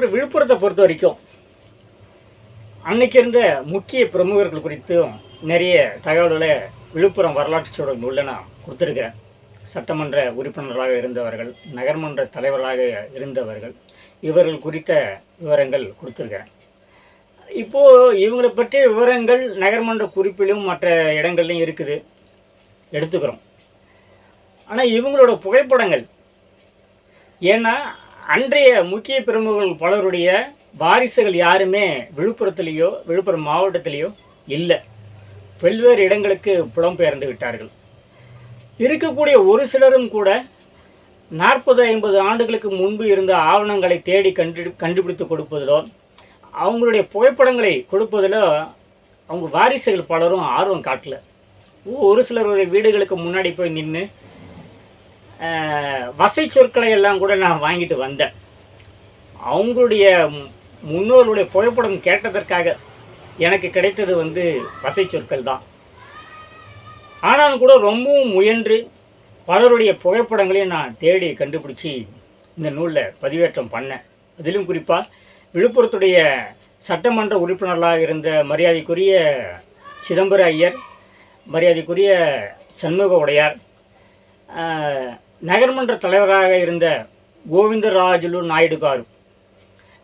அப்புறம் விழுப்புரத்தை பொறுத்த வரைக்கும் அன்னைக்கு இருந்த முக்கிய பிரமுகர்கள் குறித்தும் நிறைய தகவல்களை விழுப்புரம் வரலாற்று சூழல் உள்ள நான் கொடுத்துருக்கிறேன். சட்டமன்ற உறுப்பினராக இருந்தவர்கள் நகர்மன்ற தலைவராக இருந்தவர்கள் இவர்கள் குறித்த விவரங்கள் கொடுத்துருக்கிறேன். இப்போது இவங்களை பற்றிய விவரங்கள் நகர்மன்ற குறிப்பிலும் மற்ற இடங்கள்லையும் இருக்குது. எடுத்துக்கிறோம். ஆனால் இவங்களோட புகைப்படங்கள் ஏன்னா அன்றைய முக்கிய பிரமுகர்கள் பலருடைய வாரிசுகள் யாருமே விழுப்புரத்துலேயோ விழுப்புரம் மாவட்டத்திலேயோ இல்லை. பல்வேறு இடங்களுக்கு புலம்பெயர்ந்து விட்டார்கள். இருக்கக்கூடிய ஒரு சிலரும் கூட நாற்பது ஐம்பது ஆண்டுகளுக்கு முன்பு இருந்த ஆவணங்களை தேடி கண்டு கண்டுபிடித்து கொடுப்பதிலோ அவங்களுடைய புகைப்படங்களை கொடுப்பதிலோ அவங்க வாரிசுகள் பலரும் ஆர்வம் காட்டல. ஒரு சிலருடைய வீடுகளுக்கு முன்னாடி போய் நின்று வசை சொற்களை எல்லாம் கூட நான் வாங்கிட்டு வந்தேன். அவங்களுடைய முன்னோர்களுடைய புகைப்படம் கேட்டதற்காக எனக்கு கிடைத்தது வந்து வசை சொற்கள் தான். ஆனாலும் கூட ரொம்பவும் முயன்று பலருடைய புகைப்படங்களையும் நான் தேடி கண்டுபிடிச்சி இந்த நூலில் பதிவேற்றம் பண்ணேன். அதிலும் குறிப்பாக விழுப்புரத்துடைய சட்டமன்ற உறுப்பினர்களாக இருந்த மரியாதைக்குரிய சிதம்பர ஐயர் மரியாதைக்குரிய சண்முக உடையார் நகர்மன்ற தலைவராக இருந்த கோவிந்தராஜுலு நாயுடு காரு.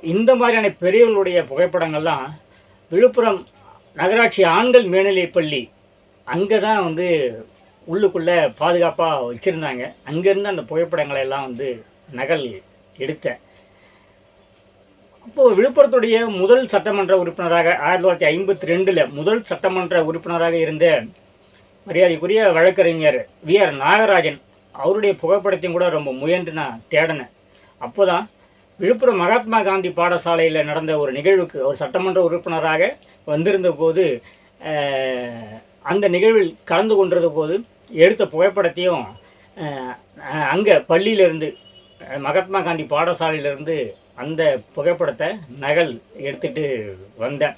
இந்த மாதிரியான பெரியவர்களுடைய புகைப்படங்கள்லாம் விழுப்புரம் நகராட்சி ஆண்கள் மேல்நிலைப் பள்ளி அங்கே தான் வந்து உள்ளுக்குள்ளே பாதுகாப்பாக வச்சுருந்தாங்க. அங்கேருந்து அந்த புகைப்படங்களை எல்லாம் வந்து நகல் எடுத்தேன். அப்போது விழுப்புரத்துடைய முதல் சட்டமன்ற உறுப்பினராக ஆயிரத்தி தொள்ளாயிரத்தி ஐம்பத்தி ரெண்டில் முதல் சட்டமன்ற உறுப்பினராக இருந்த மரியாதைக்குரிய வழக்கறிஞர் வி ஆர் நாகராஜன் அவருடைய புகைப்படத்தையும் கூட ரொம்ப முயன்று நான் தேடினேன். அப்போ தான் விழுப்புரம் மகாத்மா காந்தி பாடசாலையில் நடந்த ஒரு நிகழ்வுக்கு ஒரு சட்டமன்ற உறுப்பினராக வந்திருந்த போது அந்த நிகழ்வில் கலந்து கொண்டிருந்த போது எடுத்த புகைப்படத்தையும் அங்கே பள்ளியிலேருந்து மகாத்மா காந்தி பாடசாலையிலிருந்து அந்த புகைப்படத்தை நகல் எடுத்துட்டு வந்தேன்.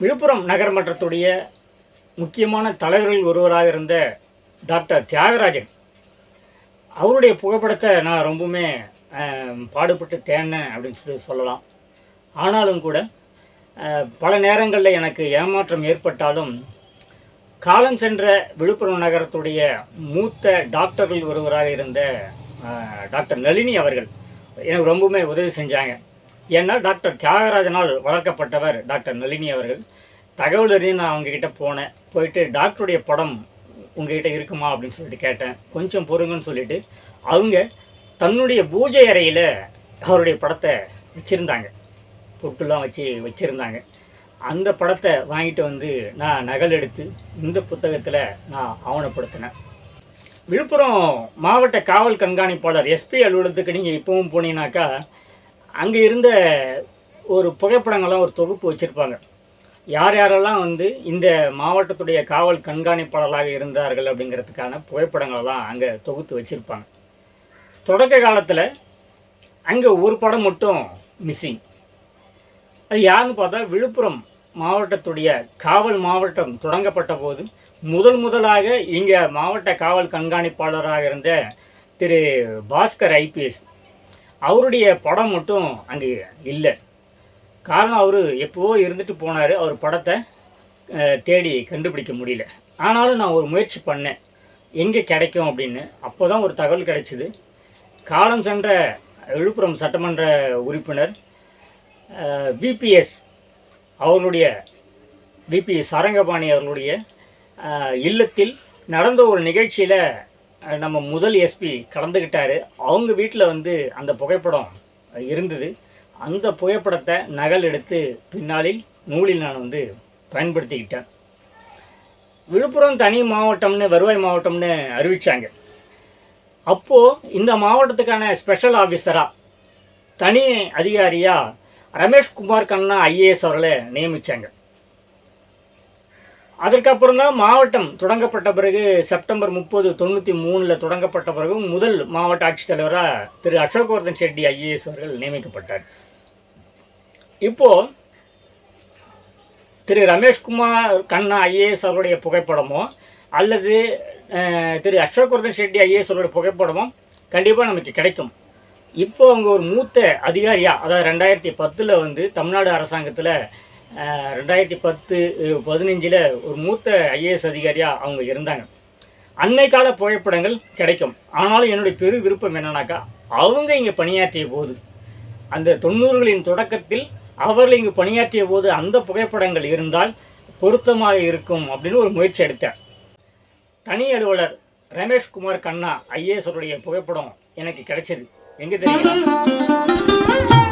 விழுப்புரம் நகர்மன்றத்துடைய முக்கியமான தலைவர்கள் ஒருவராக இருந்த டாக்டர் தியாகராஜன். அவருடைய புகைப்படத்தை நான் ரொம்பவுமே பாடுபட்டு தேடினேன் அப்படின்னு சொல்லி சொல்லலாம். ஆனாலும் கூட பல நேரங்களில் எனக்கு ஏமாற்றம் ஏற்பட்டாலும் காலம் சென்ற விழுப்புரம் நகரத்துடைய மூத்த டாக்டர்கள் ஒருவராக இருந்த டாக்டர் நளினி அவர்கள் எனக்கு ரொம்பவுமே உதவி செஞ்சாங்க. ஏன்னா டாக்டர் தியாகராஜனால் வளர்க்கப்பட்டவர் டாக்டர் நளினி அவர்கள். தகவல் அறிந்து நான் அவங்கக்கிட்ட போனேன். போயிட்டு டாக்டருடைய படம் உங்ககிட்ட இருக்குமா அப்படின்னு சொல்லிட்டு கேட்டேன். கொஞ்சம் பொறுங்கன்னு சொல்லிட்டு அவங்க தன்னுடைய பூஜை அறையில் அவருடைய படத்தை வச்சுருந்தாங்க. பொட்டுலாம் வச்சு வச்சுருந்தாங்க. அந்த படத்தை வாங்கிட்டு வந்து நான் நகல் எடுத்து இந்த புத்தகத்தில் நான் ஆவணப்படுத்தினேன். விழுப்புரம் மாவட்ட காவல் கண்காணிப்பாளர் எஸ்பி அலுவலகத்துக்கு நீங்கள் இப்போவும் போனீங்கன்னாக்கா அங்கே இருந்த ஒரு புகைப்படங்கள்லாம் ஒரு தொகுப்பு வச்சுருப்பாங்க. யார் யாரெல்லாம் வந்து இந்த மாவட்டத்துடைய காவல் கண்காணிப்பாளர்களாக இருந்தார்கள் அப்படிங்கிறதுக்கான புகைப்படங்களெல்லாம் அங்கே தொகுத்து வச்சுருப்பாங்க. தொடக்க காலத்தில் அங்கே ஒரு படம் மட்டும் மிஸ்ஸிங் அது யாருன்னு பார்த்தா விழுப்புரம் மாவட்டத்துடைய காவல் மாவட்டம் தொடங்கப்பட்ட போது முதல் முதலாக இங்கே மாவட்ட காவல் கண்காணிப்பாளராக இருந்த திரு பாஸ்கர் ஐபிஎஸ் அவருடைய படம் மட்டும் அங்கே இல்லை. காரணம் அவர் எப்போவோ இருந்துட்டு போனார் அவர் படத்தை தேடி கண்டுபிடிக்க முடியல. ஆனாலும் நான் ஒரு முயற்சி பண்ணேன். எங்கே கிடைக்கும் அப்படின்னு. அப்போ தான் ஒரு தகவல் கிடைச்சிது. காலம் சென்ற விழுப்புரம் சட்டமன்ற உறுப்பினர் பிபிஎஸ் அவர்களுடைய பிபிஎஸ் சாரங்கபாணி அவர்களுடைய இல்லத்தில் நடந்த ஒரு நிகழ்ச்சியில் நம்ம முதல் எஸ்பி கலந்துக்கிட்டார் அவங்க வீட்டில் வந்து அந்த புகைப்படம் இருந்தது. அந்த புகைப்படத்தை நகல் எடுத்து பின்னாளில் நூலில் நான் வந்து பயன்படுத்திக்கிட்டேன். விழுப்புரம் தனி மாவட்டம்னு வருவாய் மாவட்டம்னு அறிவித்தாங்க அப்போது இந்த மாவட்டத்துக்கான ஸ்பெஷல் ஆஃபீஸராக தனி அதிகாரியாக ரமேஷ்குமார் கண்ணா ஐஏஎஸ் அவர்களை நியமித்தாங்க அதற்கப்புறம் தான் மாவட்டம் தொடங்கப்பட்ட பிறகு செப்டம்பர் முப்பது தொண்ணூற்றி மூணில் தொடங்கப்பட்ட பிறகு முதல் மாவட்ட ஆட்சித்தலைவராக திரு அசோக்வர்தன் ஷெட்டி ஐஏஎஸ் அவர்கள் நியமிக்கப்பட்டார். இப்போது திரு ரமேஷ்குமார் கண்ணா ஐஏஎஸ் அவருடைய புகைப்படமோ அல்லது திரு அசோக்வர்தன் ஷெட்டி ஐஏஎஸ் அவருடைய புகைப்படமோ கண்டிப்பாக நமக்கு கிடைக்கும். இப்போ அவங்க ஒரு மூத்த அதிகாரியாக அதாவது ரெண்டாயிரத்தி பத்தில் வந்து தமிழ்நாடு அரசாங்கத்தில் ரெண்டாயிரத்தி பத்து பதினஞ்சில் ஒரு மூத்த ஐஏஎஸ் அதிகாரியாக அவங்க இருந்தாங்க. அன்னை கால புகைப்படங்கள் கிடைக்கும். ஆனாலும் என்னுடைய பெரு விருப்பம் என்னன்னாக்கா அவங்க இங்கே பணியாற்றிய போது அந்த தொண்ணூறுகளின் தொடக்கத்தில் அவர்கள் இங்கு பணியாற்றிய போது அந்த புகைப்படங்கள் இருந்தால் பொருத்தமாக இருக்கும் அப்படின்னு ஒரு முயற்சி எடுத்தேன். தனி அலுவலர் ரமேஷ்குமார் கண்ணா ஐஏஎஸ் புகைப்படம் எனக்கு கிடைச்சது. எங்கே தெரியும்?